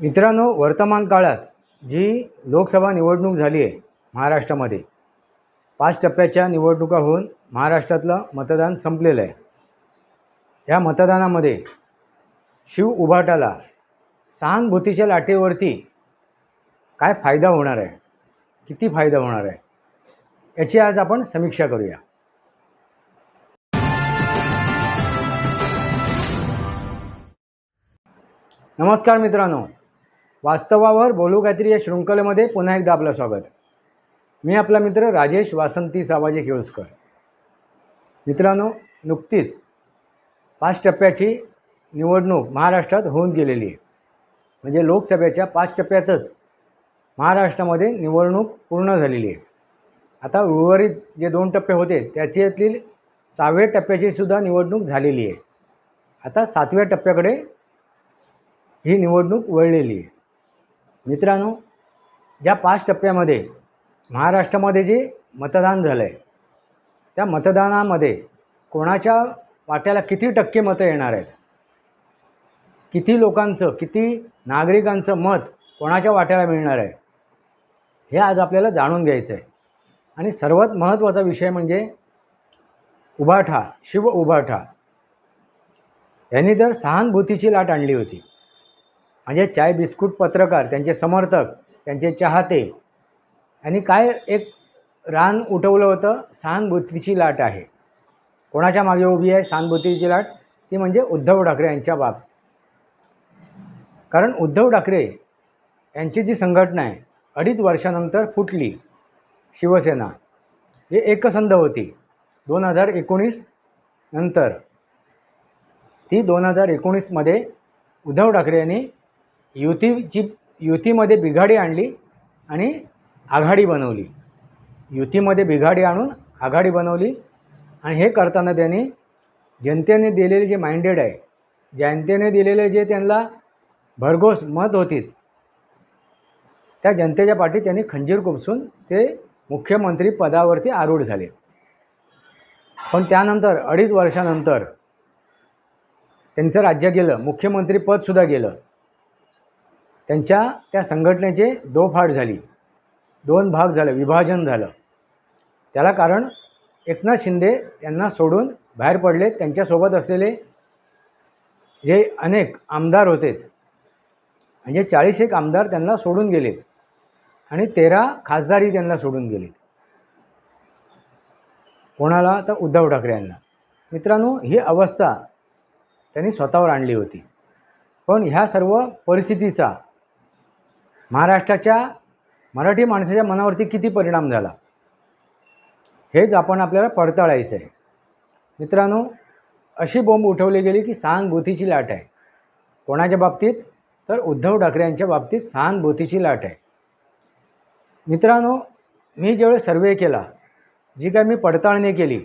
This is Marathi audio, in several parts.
मित्रांनो वर्तमान काळात जी लोकसभा निवडणूक झाली आहे महाराष्ट्रामध्ये पाच टप्प्याच्या निवडणुका होऊन महाराष्ट्रातलं मतदान संपलेलं आहे. या मतदानामध्ये शिव उभाटाला सहानुभूतीच्या लाटेवरती काय फायदा होणार आहे? किती फायदा होणार आहे? याची आज आपण समीक्षा करूया. नमस्कार मित्रांनो. वास्तवावर बोलू काहीतरी या शृंखलेमध्ये पुन्हा एकदा आपलं स्वागत. मी आपला मित्र राजेश वासंती सावाजी केळुसकर मित्रांनो नुकतीच पाच टप्प्याची निवडणूक महाराष्ट्रात होऊन गेलेली आहे. म्हणजे लोकसभेच्या पाच टप्प्यातच महाराष्ट्रामध्ये निवडणूक पूर्ण झालेली आहे. आता उर्वरित जे दोन टप्पे होते त्याच्यातील सहाव्या टप्प्याची सुद्धा निवडणूक झालेली आहे. आता सातव्या टप्प्याकडे ही निवडणूक वळलेली आहे. मित्रांनो ज्या पाच टप्प्यामध्ये महाराष्ट्रामध्ये जे मतदान झालं आहे त्या मतदानामध्ये कोणाच्या वाट्याला किती टक्के मतं येणार आहेत? किती लोकांचं किती नागरिकांचं मत कोणाच्या वाट्याला मिळणार आहे? हे आज आपल्याला जाणून घ्यायचं आहे. आणि सर्वात महत्त्वाचा विषय म्हणजे उभाठा शिव उभाठा. यांनी तर सहानुभूतीची लाट आणली होती. म्हणजे चाय बिस्कुट पत्रकार त्यांचे समर्थक त्यांचे चाहते. यांनी काय एक रान उठवलं होतं? सहानुभूतीची लाट आहे. कोणाच्या मागे उभी आहे सहानुभूतीची लाट? ती म्हणजे उद्धव ठाकरे यांच्या बाब कारण उद्धव ठाकरे यांची जी संघटना आहे अडीच वर्षानंतर फुटली शिवसेना. जे एकसंध होती. दोन हजार एकोणीस नंतर. ती दोन हजार एकोणीसमध्ये उद्धव ठाकरे यांनी युतीची युतीमध्ये बिघाडी आणली आणि आघाडी बनवली. युतीमध्ये बिघाडी आणून आघाडी बनवली आणि हे करताना त्यांनी जनतेने दिलेले जे माइंडेड आहे जनतेने दिलेले जे त्यांना भरघोस मत होती त्या जनतेच्या पाठी त्यांनी खंजीर कोपसून ते मुख्यमंत्री पदावरती आरूढ झाले. पण त्यानंतर अडीच वर्षानंतर त्यांचं राज्य गेलं मुख्यमंत्रीपदसुद्धा गेलं. त्यांच्या त्या संघटनेचे दोफाट झाली. दोन भाग झालं विभाजन झालं. त्याला कारण एकनाथ शिंदे यांना सोडून बाहेर पडले त्यांच्यासोबत असलेले जे अनेक आमदार होते म्हणजे चाळीस एक आमदार त्यांना सोडून गेलेत आणि तेरा खासदारही त्यांना सोडून गेलेत कोणाला तर उद्धव ठाकरे यांना. मित्रांनो ही अवस्था त्यांनी स्वतःवर आणली होती. पण ह्या सर्व परिस्थितीचा महाराष्ट्राच्या मराठी माणसाच्या मनावरती किती परिणाम झाला? हेच आपण आपल्याला पडताळायचं आहे मित्रांनो अशी बोंब उठवली गेली की सहानुभूतीची लाट आहे. कोणाच्या बाबतीत? तर उद्धव ठाकरे यांच्या बाबतीत सहानुभूतीची लाट आहे. मित्रांनो मी ज्यावेळेस सर्वे केला जी काय मी पडताळणी केली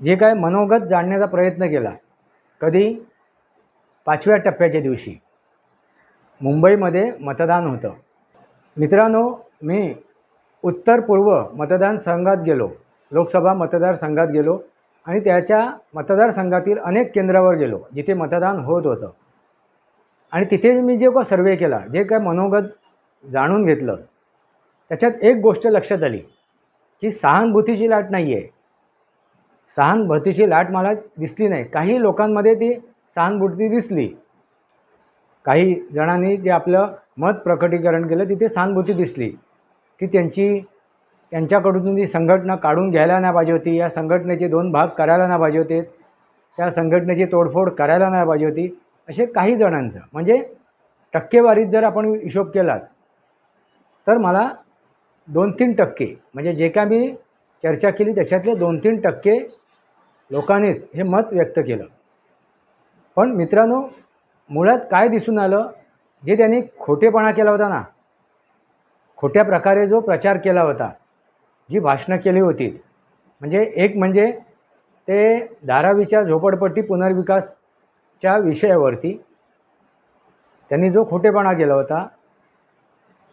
जे काय मनोगत जाणण्याचा प्रयत्न केला कधी? पाचव्या टप्प्याच्या दिवशी. मुंबईमध्ये मतदान होतं. मित्रांनो मी उत्तर पूर्व मतदारसंघात गेलो. लोकसभा मतदारसंघात गेलो आणि त्याच्या मतदारसंघातील अनेक केंद्रावर गेलो जिथे मतदान होत होतं. आणि तिथे मी जे का सर्वे केला जे काय मनोगत जाणून घेतलं त्याच्यात एक गोष्ट लक्षात आली की सहानुभूतीची लाट नाही आहे सहानुभूतीची लाट मला दिसली नाही. काही लोकांमध्ये ती सहानुभूती दिसली. काही जणांनी जे आपलं मत प्रकटीकरण केलं तिथे सहानुभूती दिसली की त्यांची त्यांच्याकडून ती संघटना काढून घ्यायला नाही पाहिजे होती. या संघटनेचे दोन भाग करायला नाही पाहिजे होते. त्या संघटनेची तोडफोड करायला नाही पाहिजे होती. असे काही जणांचं. म्हणजे टक्केवारीत जर आपण हिशोब केलात तर मला दोन तीन टक्के म्हणजे जे काय मी चर्चा केली त्याच्यातले दोन तीन टक्के लोकांनीच हे मत व्यक्त केलं. पण मित्रांनो मुळात काय दिसून आलं? जे त्यांनी खोटेपणा केला होता ना खोट्या प्रकारे जो प्रचार केला होता जी भाषणं केली होती म्हणजे एक म्हणजे ते धारावीच्या झोपडपट्टी पुनर्विकासच्या विषयावरती त्यांनी जो खोटेपणा केला होता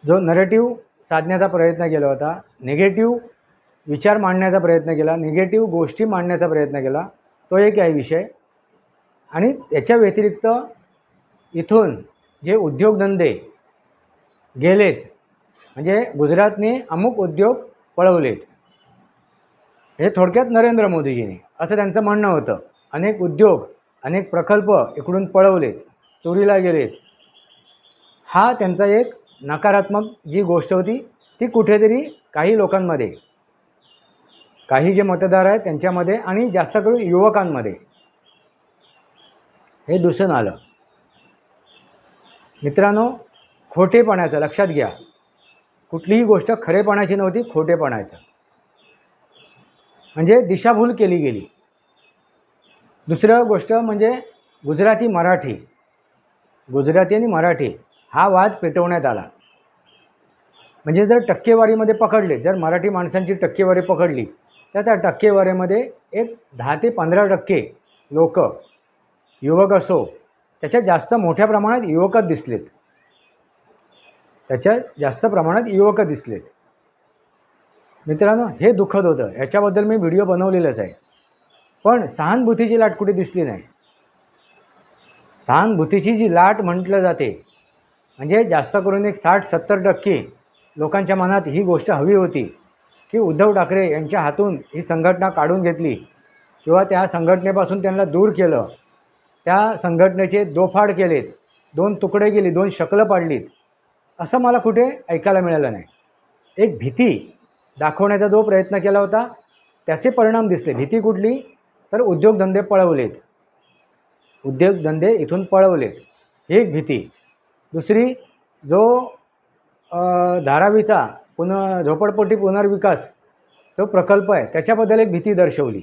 जो नरेटिव्ह साधण्याचा प्रयत्न केला होता निगेटिव्ह विचार मांडण्याचा प्रयत्न केला निगेटिव्ह गोष्टी मांडण्याचा प्रयत्न केला तो एक आहे विषय. आणि त्याच्या व्यतिरिक्त इथून जे उद्योगधंदे गेलेत म्हणजे गुजरातने अमुक उद्योग पळवलेत. हे थोडक्यात नरेंद्र मोदीजींनी असं त्यांचं म्हणणं होतं. अनेक उद्योग अनेक प्रकल्प इकडून पळवलेत चोरीला गेलेत. हा त्यांचा एक नकारात्मक जी गोष्ट होती ती कुठेतरी काही लोकांमध्ये काही जे मतदार आहेत त्यांच्यामध्ये आणि जास्त करून युवकांमध्ये हे दिसून आलं. मित्रांनो खोटेपणाचं लक्षात घ्या. कुठलीही गोष्ट खरेपणाची नव्हती खोटेपणाचं. म्हणजे दिशाभूल केली गेली. दुसरं गोष्ट म्हणजे गुजराती मराठी. गुजराती आणि मराठी हा वाद पेटवण्यात आला. म्हणजे जर टक्केवारीमध्ये पकडले जर मराठी माणसांची टक्केवारी पकडली तर त्या टक्केवारीमध्ये एक दहा ते पंधरा टक्के लोक युवक असो त्याच्यात जास्त मोठ्या प्रमाणात युवकच दिसलेत. त्याच्यात जास्त प्रमाणात युवक दिसलेत. मित्रांनो हे दुःखद होतं. ह्याच्याबद्दल मी व्हिडिओ बनवलेलाच आहे. पण सहानुभूतीची लाट कुठे दिसली नाही. सहानुभूतीची जी लाट म्हटलं जाते म्हणजे जास्त करून एक साठ सत्तर टक्के लोकांच्या मनात ही गोष्ट हवी होती की उद्धव ठाकरे यांच्या हातून ही संघटना काढून घेतली किंवा त्या संघटनेपासून त्यांना दूर केलं. त्या संघटनेचे दोफाड केलेत दोन तुकडे गेले दोन शकलं पाडलीत असं मला कुठे ऐकायला मिळालं नाही. एक भीती दाखवण्याचा जो प्रयत्न केला होता त्याचे परिणाम दिसले. भीती कुठली? तर उद्योगधंदे पळवलेत. उद्योगधंदे इथून पळवलेत. ही एक भीती. दुसरी जो धारावीचा पुन झोपडपट्टी पुनर्विकास जो प्रकल्प आहे त्याच्याबद्दल एक भीती दर्शवली.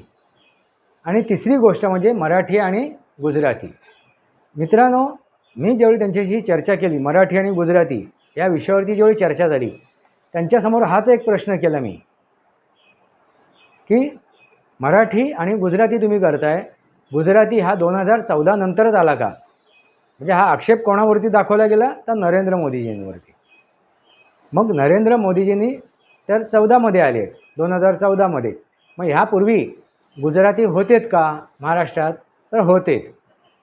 आणि तिसरी गोष्ट म्हणजे मराठी आणि गुजराती. मित्रांनो मी ज्यावेळी त्यांच्याशी चर्चा केली मराठी आणि गुजराती या विषयावरती ज्यावेळी चर्चा झाली त्यांच्यासमोर हाच एक प्रश्न केला मी. की मराठी आणि गुजराती तुम्ही करताय गुजराती हा दोन हजार चौदा नंतरच आला का? म्हणजे हा आक्षेप कोणावरती दाखवला गेला? तर नरेंद्र मोदीजींवरती. मग नरेंद्र मोदीजींनी तर चौदामध्ये आले दोन हजार चौदामध्ये मग ह्यापूर्वी गुजराती होतेत का महाराष्ट्रात? तर होते.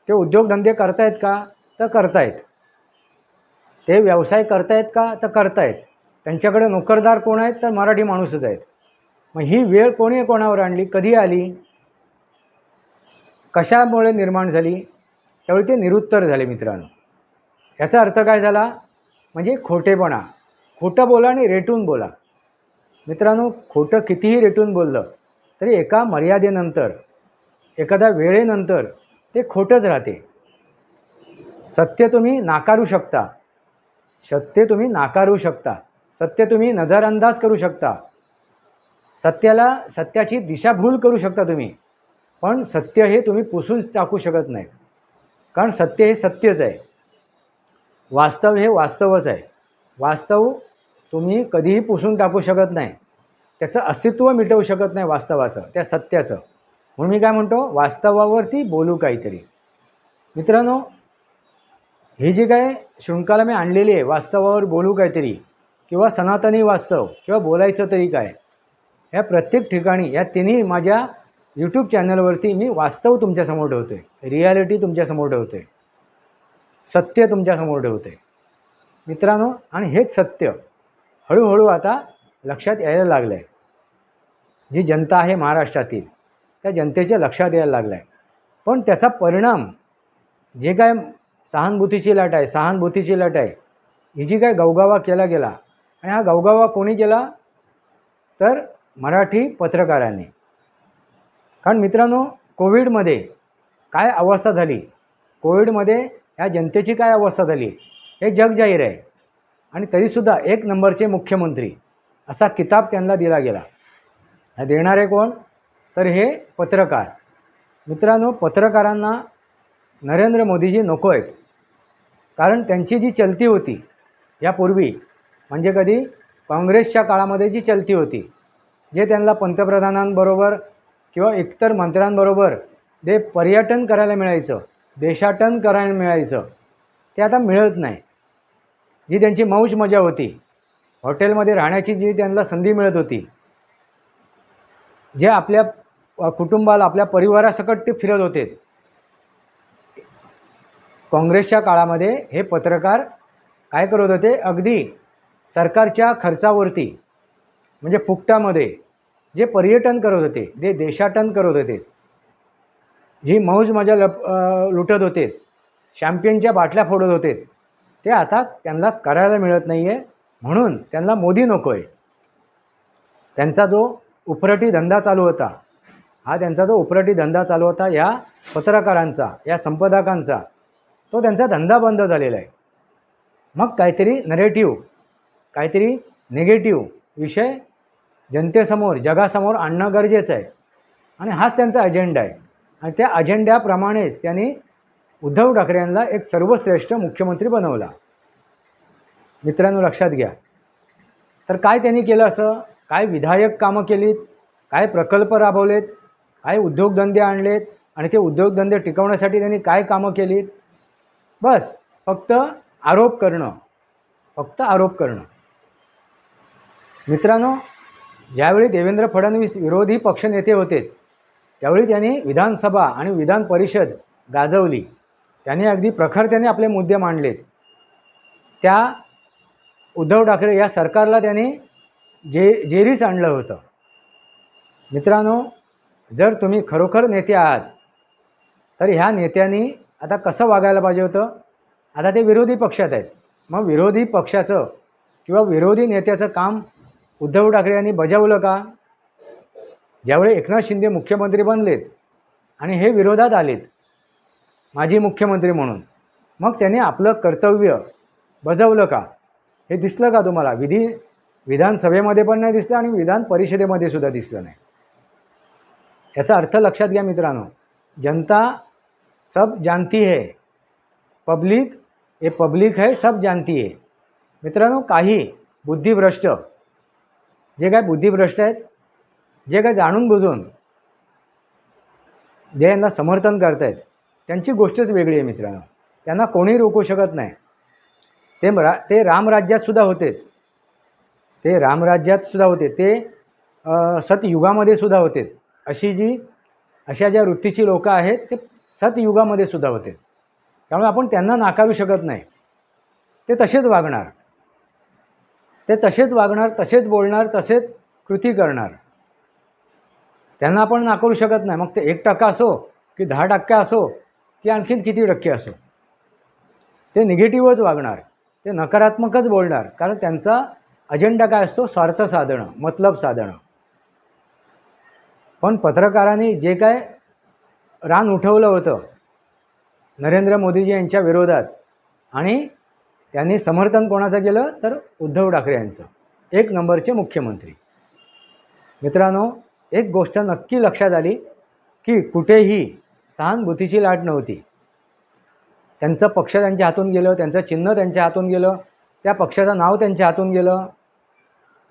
ते उद्योगधंदे करतायत का? तर करतायत. ते व्यवसाय करतायत का? तर करतायत. त्यांच्याकडे नोकरदार कोण आहेत? तर मराठी माणूसच आहेत. मग ही वेळ कोणी कोणावर आणली? कधी आली? कशामुळे निर्माण झाली? त्यावेळी ते निरुत्तर झाले मित्रांनो. याचा अर्थ काय झाला? म्हणजे खोटेपणा. खोटं बोला आणि रेटून बोला. मित्रांनो खोटं कितीही रेटून बोललं तरी एका मर्यादेनंतर एखाद्या वेळेनंतर ते खोटंच राहते. सत्य तुम्ही नाकारू शकता. सत्य तुम्ही नाकारू शकता. सत्य तुम्ही नजरअंदाज करू शकता. सत्याला सत्याची दिशाभूल करू शकता तुम्ही. पण सत्य हे तुम्ही पुसून टाकू शकत नाही. कारण सत्य हे सत्यच आहे. वास्तव हे वास्तवच आहे. वास्तव तुम्ही कधीही पुसून टाकू शकत नाही. त्याचं अस्तित्व मिटवू शकत नाही वास्तवाचं त्या सत्याचं. म्हणून मी काय म्हणतो वास्तवावरती बोलू काहीतरी. मित्रांनो ही जी काय शृंखला मी आणलेली आहे वास्तवावर बोलू काहीतरी किंवा सनातनी वास्तव किंवा बोलायचं तरी काय या प्रत्येक ठिकाणी या तिन्ही माझ्या यूट्यूब चॅनलवरती मी वास्तव तुमच्यासमोर ठेवतो आहे रियालिटी तुमच्यासमोर ठेवतो आहे सत्य तुमच्यासमोर ठेवतो आहे मित्रांनो आणि हेच सत्य हळूहळू आता लक्षात यायला लागलं आहे जी जनता आहे महाराष्ट्रातील त्या जनतेच्या लक्षात यायला लागलं आहे पण त्याचा परिणाम जे काय सहानुभूतीची लाट आहे सहानुभूतीची लाट आहे ही जी काय गवगावा केला गेला आणि हा गवगावा कोणी केला? तर मराठी पत्रकारांनी. कारण मित्रांनो कोविडमध्ये काय अवस्था झाली? कोविडमध्ये ह्या जनतेची काय अवस्था झाली? हे जग जाहीर आहे. आणि तरीसुद्धा एक नंबरचे मुख्यमंत्री असा किताब त्यांना दिला गेला. देणारे कोण? तर हे पत्रकार. मित्रांनो पत्रकारांना नरेंद्र मोदीजी नको आहेत. कारण त्यांची जी चलती होती यापूर्वी म्हणजे कधी काँग्रेसच्या काळामध्ये जी चलती होती जे त्यांना पंतप्रधानांबरोबर किंवा इतर मंत्र्यांबरोबर जे पर्यटन करायला मिळायचं देशाटन करायला मिळायचं ते आता मिळत नाही. जी त्यांची मौज मजा होती हॉटेलमध्ये राहण्याची जी त्यांना संधी मिळत होती जे आपल्या कुटुंबाला आपल्या परिवारासकट ते फिरत होते. काँग्रेसच्या काळामध्ये हे पत्रकार काय करत होते? अगदी सरकारच्या खर्चावरती म्हणजे फुकटामध्ये जे पर्यटन करत होते जे देशाटन करत होते जी मौज मजा लप लुटत होते शॅम्पियनच्या बाटल्या फोडत होते ते आता त्यांना करायला मिळत नाही आहे म्हणून त्यांना मोदी नको आहे त्यांचा जो उपरटी धंदा चालू होता हा त्यांचा जो उपरटी धंदा चालू होता या पत्रकारांचा या संपादकांचा तो त्यांचा धंदा बंद झालेला आहे. मग काहीतरी नरेटिव्ह काहीतरी निगेटिव्ह विषय जनतेसमोर जगासमोर आणणं गरजेचं आहे. आणि हाच त्यांचा अजेंडा आहे. आणि त्या अजेंड्याप्रमाणेच त्यांनी उद्धव ठाकरे यांना एक सर्वश्रेष्ठ मुख्यमंत्री बनवला. मित्रांनो लक्षात घ्या. तर काय त्यांनी केलं असं? काय विधायक कामं केलीत? काय प्रकल्प राबवलेत? काय उद्योगधंदे आणलेत आणि ते उद्योगधंदे टिकवण्यासाठी त्यांनी काय कामं केलीत? बस फक्त आरोप करणं. फक्त आरोप करणं. मित्रांनो ज्यावेळी देवेंद्र फडणवीस विरोधी पक्षनेते होते त्यावेळी त्यांनी विधानसभा आणि विधान परिषद गाजवली. त्यांनी अगदी प्रखर त्यांनी आपले मुद्दे मांडलेत. त्या उद्धव ठाकरे या सरकारला त्यांनी जे जेरीस आणलं होतं. मित्रांनो जर तुम्ही खरोखर नेते आहात तर ह्या नेत्यांनी आता कसं वागायला पाहिजे होतं? आता ते विरोधी पक्षात आहेत. मग विरोधी पक्षाचं किंवा विरोधी नेत्याचं काम उद्धव ठाकरे यांनी बजावलं का? ज्यावेळी एकनाथ शिंदे मुख्यमंत्री बनलेत आणि हे विरोधात आलेत माजी मुख्यमंत्री म्हणून मग त्याने आपलं कर्तव्य बजावलं का? हे दिसलं का तुम्हाला? विधी विधानसभेमध्ये पण नाही दिसलं आणि विधान परिषदेमध्ये सुद्धा दिसलं नाही. याचा अर्थ लक्षात घ्या मित्रांनो जनता सब जानती है. पब्लिक हे पब्लिक है सब जानती है. मित्रांनो काही बुद्धिभ्रष्ट जे काय बुद्धिभ्रष्ट आहेत जे काय जाणून बुजून जे यांना समर्थन करत आहेत त्यांची गोष्टच वेगळी आहे मित्रांनो. त्यांना कोणी रोखू शकत नाही. ते रा ते रामराज्यातसुद्धा होते. ते रामराज्यात सुद्धा होते. ते सतयुगामध्ये सुद्धा होते. अशी जी अशा ज्या वृत्तीची लोकं आहेत ते सतयुगामध्ये सुद्धा होते. त्यामुळे आपण त्यांना नाकारू शकत नाही. ते तसेच वागणार. ते तसेच वागणार तसेच बोलणार तसेच कृती करणार. त्यांना आपण नाकारू शकत नाही. मग ते एक टक्का असो की दहा टक्के असो की आणखीन किती टक्के असो. ते निगेटिव्हच वागणार. ते नकारात्मकच बोलणार. कारण त्यांचा अजेंडा काय असतो? स्वार्थ साधणं मतलब साधणं. पण पत्रकारांनी जे काय रान उठवलं होतं नरेंद्र मोदीजी यांच्या विरोधात आणि त्यांनी समर्थन कोणाचं केलं? तर उद्धव ठाकरे यांचं. एक नंबरचे मुख्यमंत्री. मित्रांनो एक गोष्ट नक्की लक्षात आली की कुठेही सहानुभूतीची लाट नव्हती. त्यांचं पक्ष त्यांच्या हातून गेलं त्यांचं चिन्ह त्यांच्या हातून गेलं त्या पक्षाचं नाव त्यांच्या हातून गेलं.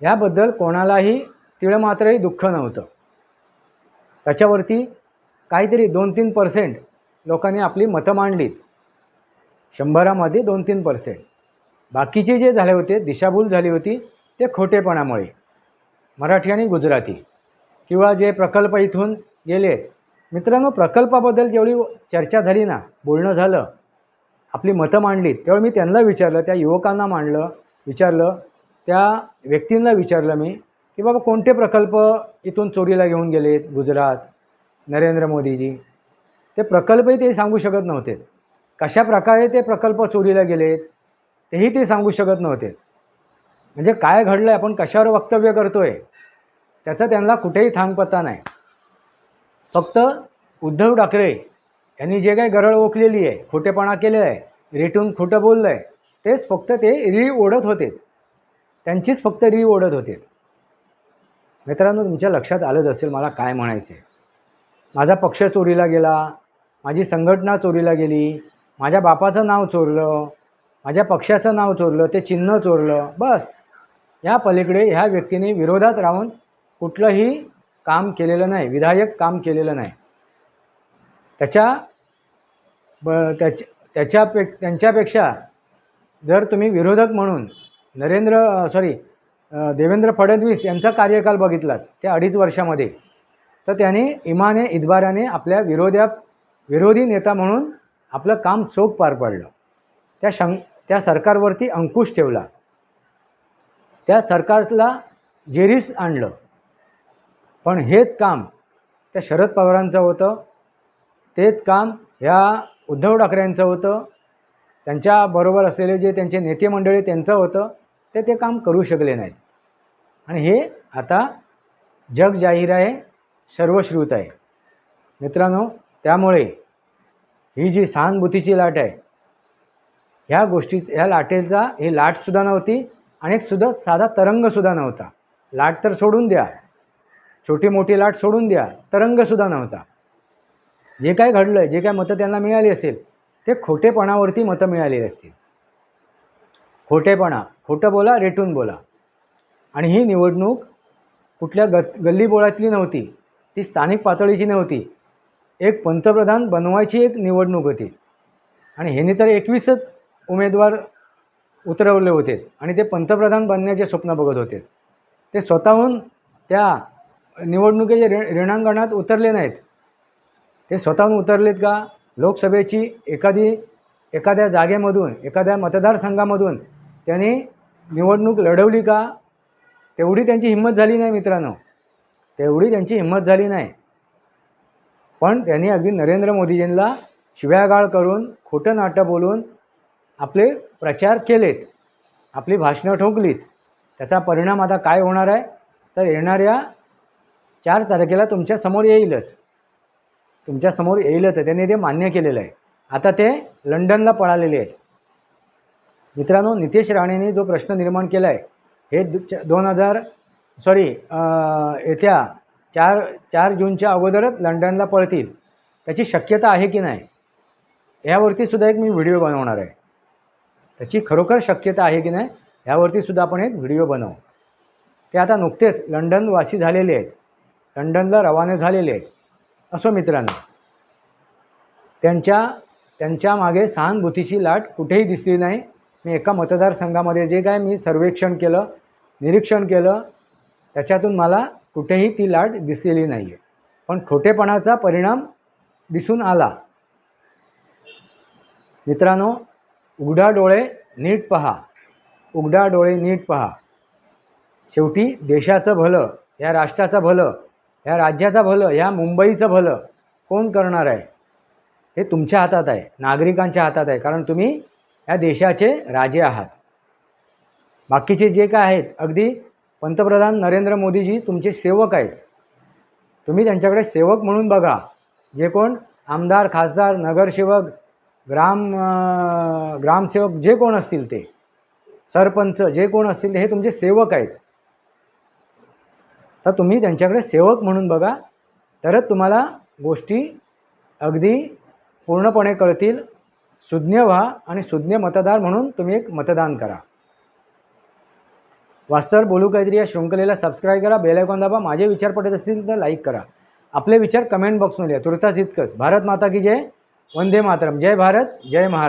याबद्दल कोणालाही तिळमात्रही दुःख नव्हतं. त्याच्यावरती काहीतरी दोन तीन पर्सेंट लोकांनी आपली मतं मांडलीत. शंभरामध्ये दोन तीन पर्सेंट बाकीचे जे झाले होते दिशाभूल झाली होती ते खोटेपणामुळे. मराठी आणि गुजराती. किंवा जे प्रकल्प इथून गेले मित्रांनो प्रकल्पाबद्दल जेवढी चर्चा झाली ना बोलणं झालं आपली मतं मांडलीत तेव्हा मी त्यांना विचारलं त्या युवकांना मांडलं विचारलं त्या व्यक्तींना विचारलं मी की बाबा कोणते प्रकल्प इथून चोरीला घेऊन गेलेत गुजरात नरेंद्र मोदीजी? ते प्रकल्पही ते सांगू शकत नव्हते. कशा प्रकारे ते प्रकल्प चोरीला गेलेत तेही ते सांगू शकत नव्हते. म्हणजे काय घडलं आहे आपण कशावर वक्तव्य करतो आहे त्याचा त्यांना कुठेही थांगपत्ता नाही. फक्त उद्धव ठाकरे यांनी जे काही गरळ ओकलेली आहे खोटेपणा केलेला आहे रेटून खोटं बोललं आहे तेच फक्त ते री ओढत होते. त्यांचीच फक्त री ओढत होते. मित्रांनो तुमच्या लक्षात आलंच असेल मला काय म्हणायचं आहे माझा पक्ष चोरीला गेला माझी संघटना चोरीला गेली माझ्या बापाचं नाव चोरलं माझ्या पक्षाचं नाव चोरलं ते चिन्ह चोरलं बस. या पलीकडे ह्या व्यक्तीने विरोधात राहून कुठलंही काम केलेलं नाही विधायक काम केलेलं नाही. त्याच्या ब त्याच्या त्याच्यापे त्यांच्यापेक्षा जर तुम्ही विरोधक म्हणून नरेंद्र सॉरी देवेंद्र फडणवीस यांचा कार्यकाल बघितलात त्या अडीच वर्षामध्ये. तर त्याने इमाने इदबाराने आपल्या विरोध्या विरोधी नेता म्हणून आपलं काम चोख पार पडलं. त्या शं त्या सरकारवरती अंकुश ठेवला. त्या सरकारला जेरीस आणलं. पण हेच काम त्या शरद पवारांचं होतं. तेच काम ह्या उद्धव ठाकरेंचं होतं. त्यांच्याबरोबर असलेले जे त्यांचे नेते मंडळी त्यांचं होतं. ते ते काम करू शकले नाहीत. आणि हे आता जग जाहीर आहे सर्वश्रुत आहे. मित्रांनो त्यामुळे ही जी सहानुभूतीची लाट आहे ह्या गोष्टी ह्या लाटेचा ही लाटसुद्धा नव्हती आणि एक सुद्धा साधा तरंगसुद्धा नव्हता. लाट तर सोडून द्या. छोटी मोठी लाट सोडून द्या. तरंगसुद्धा नव्हता. जे काय घडलं आहे जे काय मतं त्यांना मिळाली असेल ते खोटेपणावरती मतं मिळाली असतील. खोटेपणा खोटं बोला रेटून बोला. आणि ही निवडणूक कुठल्या ग गल्लीबोळातली नव्हती ती स्थानिक पातळीची नव्हती. एक पंतप्रधान बनवायची एक निवडणूक होती. आणि ह्याने तर एकवीसच उमेदवार उतरवले होते. आणि ते पंतप्रधान बनण्याचे स्वप्न बघत होते. ते स्वतःहून त्या निवडणुकीच्या रे रिणांगणात उतरले नाहीत. ते स्वतःहून उतरलेत का? लोकसभेची एखादी एखाद्या जागेमधून एखाद्या मतदारसंघामधून त्यांनी निवडणूक लढवली का? तेवढी त्यांची हिंमत झाली नाही मित्रांनो. तेवढी त्यांची हिंमत झाली नाही. पण त्यांनी अगदी नरेंद्र मोदीजींना शिव्यागाळ करून खोटं नाटं बोलून आपले प्रचार केलेत. आपली भाषणं ठोकलीत. त्याचा परिणाम आता काय होणार आहे? तर येणाऱ्या चार तारखेला तुमच्यासमोर येईलच. तुमच्यासमोर येईलच. त्यांनी ते मान्य केलेलं आहे. आता ते लंडनला पळालेले आहेत. मित्रांनो नितेश राणेंनी जो प्रश्न निर्माण केला आहे हे दोन हजार सॉरी येत्या चार चार जूनच्या अगोदरच लंडनला पळतील. त्याची शक्यता आहे की नाही यावरती सुद्धा एक मी व्हिडिओ बनवणार आहे. त्याची खरोखर शक्यता आहे की नाही यावरती सुद्धा आपण एक व्हिडिओ बनवू. ते आता नुकतेच लंडनवासी झालेले आहेत लंडनला रवाने झालेले आहेत असो मित्रांनो. त्यांच्या त्यांच्या मागे सहानुभूतीची लाट कुठेही दिसली नाही. मी एका मतदारसंघामध्ये जे काय मी सर्वेक्षण केलं निरीक्षण केलं त्याच्यातून मला कुठेही ती लाट दिसलेली नाही आहे पण खोटेपणाचा परिणाम दिसून आला. मित्रांनो उघडा डोळे नीट पहा. उघडा डोळे नीट पहा. शेवटी देशाचं भलं या राष्ट्राचं भलं या राज्याचं भलं या मुंबईचं भलं कोण करणार आहे? हे तुमच्या हातात आहे नागरिकांच्या हातात आहे. कारण तुम्ही या देशाचे राजे आहात. बाकीचे जे काय आहेत अगदी पंतप्रधान नरेंद्र मोदीजी तुमचे सेवक आहेत. तुम्ही त्यांच्याकडे सेवक म्हणून बघा. जे कोण आमदार खासदार नगरसेवक ग्राम ग्रामसेवक जे कोण असतील ते सरपंच जे कोण असतील हे तुमचे सेवक आहेत. तर तुम्ही त्यांच्याकडे सेवक म्हणून बघा. तरच तुम्हाला गोष्टी अगदी पूर्णपणे कळतील. सुज्ञ व्हा आणि सुज्ञ मतदार म्हणून तुम्ही एक मतदान करा. वास्तवर बोलू काहीतरी या शृंखलेला सबस्क्राईब करा बेल आयकॉन दाबा माझे विचार पटत असतील तर लाईक करा. आपले विचार कमेंट बॉक्समध्ये लिहा तुर्तास इतकंच. भारत माता की जय वंदे मातरम. जय भारत जय महाराज